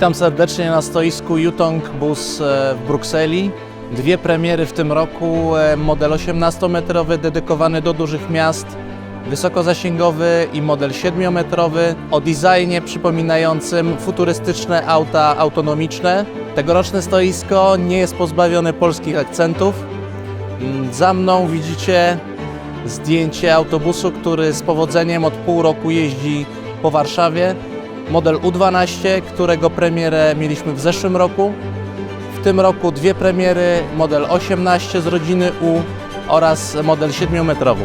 Witam serdecznie na stoisku Yutong Bus e, w Brukseli. Dwie premiery w tym roku. E, model 18-metrowy dedykowany do dużych miast, wysokozasięgowy i model 7-metrowy o designie przypominającym futurystyczne auta autonomiczne. Tegoroczne stoisko nie jest pozbawione polskich akcentów. Mm, za mną widzicie zdjęcie autobusu, który z powodzeniem od pół roku jeździ po Warszawie. Model U12, którego premierę mieliśmy w zeszłym roku. W tym roku dwie premiery, model 18 z rodziny U oraz model 7-metrowy.